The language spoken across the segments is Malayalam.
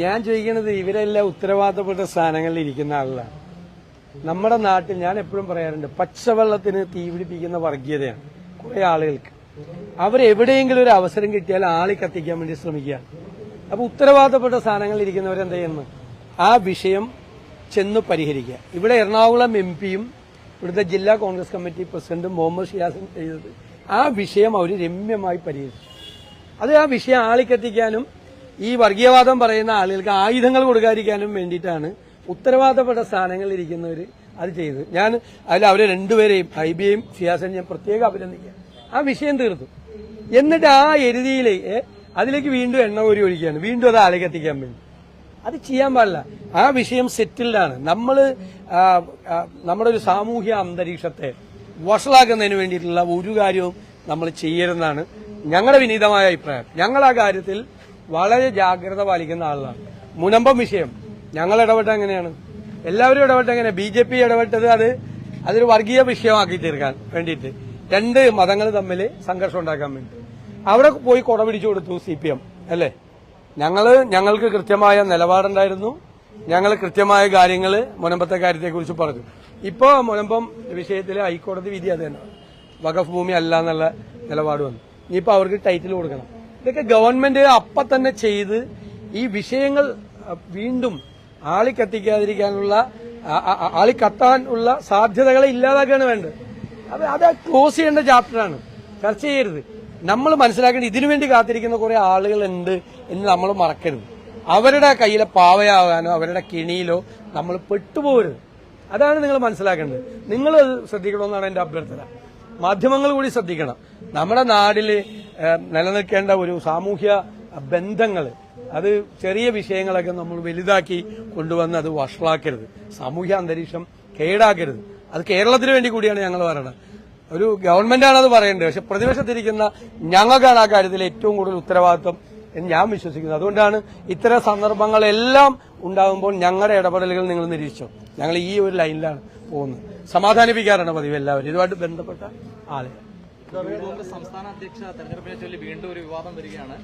ഞാൻ ചോദിക്കുന്നത് ഇവരെല്ലാം ഉത്തരവാദിത്തപ്പെട്ട സ്ഥാനങ്ങളിൽ ഇരിക്കുന്ന ആളുകളാണ് നമ്മുടെ നാട്ടിൽ ഞാൻ എപ്പോഴും പറയാറുണ്ട് പച്ചവെള്ളത്തിന് തീപിടിപ്പിക്കുന്ന വർഗീയതയാണ് കുറെ ആളുകൾക്ക്. അവരെവിടെയെങ്കിലും ഒരു അവസരം കിട്ടിയാൽ ആളി കത്തിക്കാൻ വേണ്ടി ശ്രമിക്കുക. അപ്പൊ ഉത്തരവാദിത്തപ്പെട്ട സ്ഥാനങ്ങളിൽ ഇരിക്കുന്നവരെന്ത് ചെയ്യുന്നു ആ വിഷയം ചെന്ന് പരിഹരിക്കുക. ഇവിടെ എറണാകുളം എം പിയും ഇവിടുത്തെ ജില്ലാ കോൺഗ്രസ് കമ്മിറ്റി പ്രസിഡന്റും മുഹമ്മദ് ഷിയാസും ചെയ്തത് ആ വിഷയം അവർ രമ്യമായി പരിഹരിച്ചു. അത് ആ വിഷയം ആളിക്കെത്തിക്കാനും ഈ വർഗീയവാദം പറയുന്ന ആളുകൾക്ക് ആയുധങ്ങൾ കൊടുക്കാതിരിക്കാനും വേണ്ടിയിട്ടാണ് ഉത്തരവാദപ്പെട്ട സ്ഥാനങ്ങളിൽ ഇരിക്കുന്നവർ അത് ചെയ്തത്. ഞാൻ അതിൽ അവരെ രണ്ടുപേരെയും ഐബിയെയും ഷിയാസിനെയും ഞാൻ പ്രത്യേകം അഭിനന്ദിക്കാം. ആ വിഷയം തീർത്തു. എന്നിട്ട് ആ എരുതിയിലെ അതിലേക്ക് വീണ്ടും എണ്ണ കോരി ഒഴിക്കുകയാണ്. വീണ്ടും അത് ആളിക്കത്തിക്കാൻ വേണ്ടി. അത് ചെയ്യാൻ പാടില്ല. ആ വിഷയം സെറ്റിൽഡാണ് നമ്മൾ നമ്മുടെ ഒരു സാമൂഹ്യ അന്തരീക്ഷത്തെ വഷളാക്കുന്നതിന് വേണ്ടിയിട്ടുള്ള ഒരു കാര്യവും നമ്മൾ ചെയ്യരുതെന്നാണ് ഞങ്ങളുടെ വിനീതമായ അഭിപ്രായം. ഞങ്ങൾ ആ കാര്യത്തിൽ വളരെ ജാഗ്രത പാലിക്കുന്ന ആളാണ്. മുനമ്പം വിഷയം. ഞങ്ങൾ ഇടപെട്ട എങ്ങനെയാണ്? എല്ലാവരും ഇടപെട്ട എങ്ങനെ ബി ജെ പി ഇടപെട്ടത് അത് അതൊരു വർഗീയ വിഷയമാക്കി തീർക്കാൻ വേണ്ടിയിട്ട്. രണ്ട് മതങ്ങൾ തമ്മിൽ സംഘർഷം ഉണ്ടാക്കാൻ വേണ്ടി. അവിടെ പോയി കൊട പിടിച്ചു കൊടുത്തു സി പി എം. അല്ലേ? ഞങ്ങൾ ഞങ്ങൾക്ക് കൃത്യമായ നിലപാടുണ്ടായിരുന്നു. ഞങ്ങൾ കൃത്യമായ കാര്യങ്ങൾ മുനമ്പത്തെ കാര്യത്തെക്കുറിച്ച് പറഞ്ഞു. ഇപ്പോൾ മുനമ്പം വിഷയത്തിൽ ഹൈക്കോടതി വിധി അത് തന്നെ. വഖഫ് ഭൂമി അല്ല എന്നുള്ള നിലപാട് വന്നു. ഇനിയിപ്പോൾ അവർക്ക് ടൈറ്റിൽ കൊടുക്കണം. ഇതൊക്കെ ഗവൺമെന്റ് അപ്പം തന്നെ ചെയ്ത് ഈ വിഷയങ്ങൾ വീണ്ടും ആളിക്കത്തിക്കാതിരിക്കാനുള്ള ആളിക്കത്താൻ ഉള്ള സാധ്യതകളെ ഇല്ലാതാക്കുകയാണ് വേണ്ടത്. അത് അത് ക്ലോസ് ചെയ്യേണ്ട ചാപ്റ്ററാണ് ചർച്ച ചെയ്യരുത്. നമ്മൾ മനസ്സിലാക്കേണ്ടത് ഇതിനുവേണ്ടി കാത്തിരിക്കുന്ന കുറെ ആളുകളുണ്ട് എന്ന് നമ്മൾ മറക്കരുത്. അവരുടെ കയ്യിലെ പാവയാകാനോ അവരുടെ കിണിയിലോ നമ്മൾ പെട്ടുപോകരുത് അതാണ് നിങ്ങൾ മനസ്സിലാക്കേണ്ടത്. നിങ്ങൾ ശ്രദ്ധിക്കണമെന്നാണ് എന്റെ അഭ്യർത്ഥന. മാധ്യമങ്ങൾ കൂടി ശ്രദ്ധിക്കണം. നമ്മുടെ നാട്ടിൽ നിലനിൽക്കേണ്ട ഒരു സാമൂഹ്യ ബന്ധങ്ങൾ അത് ചെറിയ വിഷയങ്ങളൊക്കെ നമ്മൾ വലുതാക്കി കൊണ്ടുവന്ന് അത് വഷളാക്കരുത്. സാമൂഹ്യ അന്തരീക്ഷം കേടാക്കരുത്. അത് കേരളത്തിന് വേണ്ടി കൂടിയാണ് ഞങ്ങൾ പറയുന്നത് ഒരു ഗവൺമെന്റാണ് അത് പറയേണ്ടത്. പക്ഷെ പ്രതിപക്ഷത്തിരിക്കുന്ന ഞങ്ങൾക്കാണ് ആ കാര്യത്തിൽ ഏറ്റവും കൂടുതൽ ഉത്തരവാദിത്വം എന്ന് ഞാൻ വിശ്വസിക്കുന്നു. അതുകൊണ്ടാണ് ഇത്തരം സന്ദർഭങ്ങളെല്ലാം ഉണ്ടാകുമ്പോൾ ഞങ്ങളുടെ ഇടപെടലുകൾ നിങ്ങൾ നിരീക്ഷിച്ചു. ഞങ്ങൾ ഈ ഒരു ലൈനിലാണ് പോകുന്നത്. സമാധാനിപ്പിക്കാറാണ് പതിവ് എല്ലാവരും. ഇതുമായിട്ട് ബന്ധപ്പെട്ട ആളുകൾ സംസ്ഥാന അധ്യക്ഷ തെരഞ്ഞെടുപ്പിനെ ചൊല്ലി വീണ്ടും ഒരു വിവാദം വരികയാണ്.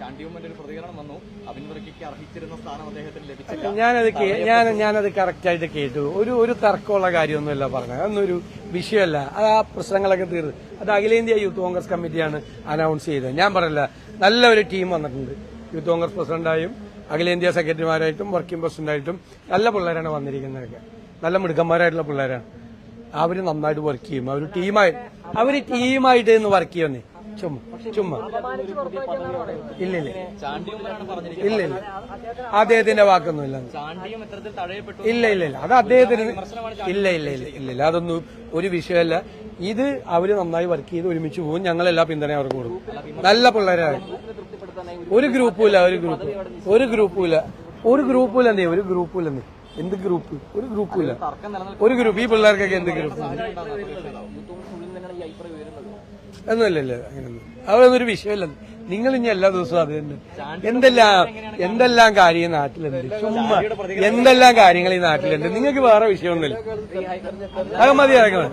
ചാണ്ടിയുമ്മന്റെ ഒരു പ്രതികരണം വന്നു. അബിൻ അർഹിച്ചിരുന്ന സ്ഥാനം അദ്ദേഹത്തിന് ലഭിച്ചില്ല. ഞാനത് ഞാൻ ഞാനത് കറക്റ്റായിട്ട് കേട്ടു. ഒരു ഒരു തർക്കമുള്ള കാര്യമൊന്നുമല്ല പറഞ്ഞത്. അതൊന്നൊരു വിഷയമല്ല. അത് ആ പ്രശ്നങ്ങളൊക്കെ തീർന്നു. അത് അഖിലേന്ത്യാ യൂത്ത് കോൺഗ്രസ് കമ്മിറ്റിയാണ് അനൗൺസ് ചെയ്തത്. ഞാൻ പറയില്ല നല്ല ഒരു ടീം വന്നിട്ടുണ്ട്. യൂത്ത് കോൺഗ്രസ് പ്രസിഡന്റായും അഖിലേന്ത്യാ സെക്രട്ടറിമാരായിട്ടും വർക്കിംഗ് പ്രസിഡന്റായിട്ടും നല്ല പിള്ളേരാണ് വന്നിരിക്കുന്നതൊക്കെ. നല്ല മിടുക്കന്മാരായിട്ടുള്ള പിള്ളേരാണ്. അവർ നന്നായിട്ട് വർക്ക് ചെയ്യും. അവർ ടീമായി അവർ ടീമായിട്ട് വർക്ക് ചെയ്യുന്നേ ചുമ്മാ ചുമ ഇല്ല ഇല്ല ഇല്ല ഇല്ല അദ്ദേഹത്തിന്റെ വാക്കൊന്നുമില്ല. ഇല്ല ഇല്ല ഇല്ല. ഇല്ല അത് അദ്ദേഹത്തിന് ഇല്ല ഇല്ല ഇല്ല ഇല്ല ഇല്ല. അതൊന്നും ഒരു വിഷയമല്ല. ഇത് അവർ നന്നായി വർക്ക് ചെയ്ത് ഒരുമിച്ച് പോകും. ഞങ്ങളെല്ലാ പിന്തുണയും അവർക്ക് കൊടുക്കും. നല്ല പിള്ളേരാണ്. ഒരു ഗ്രൂപ്പുമില്ല ഒരു ഗ്രൂപ്പ്. ഒരു ഗ്രൂപ്പുമില്ല. ഒരു ഗ്രൂപ്പുമില്ല നീ ഒരു ഗ്രൂപ്പുമില്ല നീ എന്ത് ഗ്രൂപ്പ്? ഒരു ഗ്രൂപ്പുമില്ല. ഇല്ല ഒരു ഗ്രൂപ്പ്. ഈ പിള്ളേർക്കൊക്കെ എന്ത് ഗ്രൂപ്പ്. ഒന്നുമില്ലല്ലോ അങ്ങനെയൊന്നും. അതൊന്നും വിഷയമല്ല. നിങ്ങൾ ഇനി എല്ലാ ദിവസവും അത് തന്നെ. എന്തെല്ലാം എന്തെല്ലാം കാര്യം നാട്ടിലുണ്ട്? ചുമ്മാ എന്തെല്ലാം കാര്യങ്ങൾ ഈ നാട്ടിലുണ്ട്? നിങ്ങൾക്ക് വേറെ വിഷയമൊന്നുമില്ല. അത് മതി ഇറങ്ങണം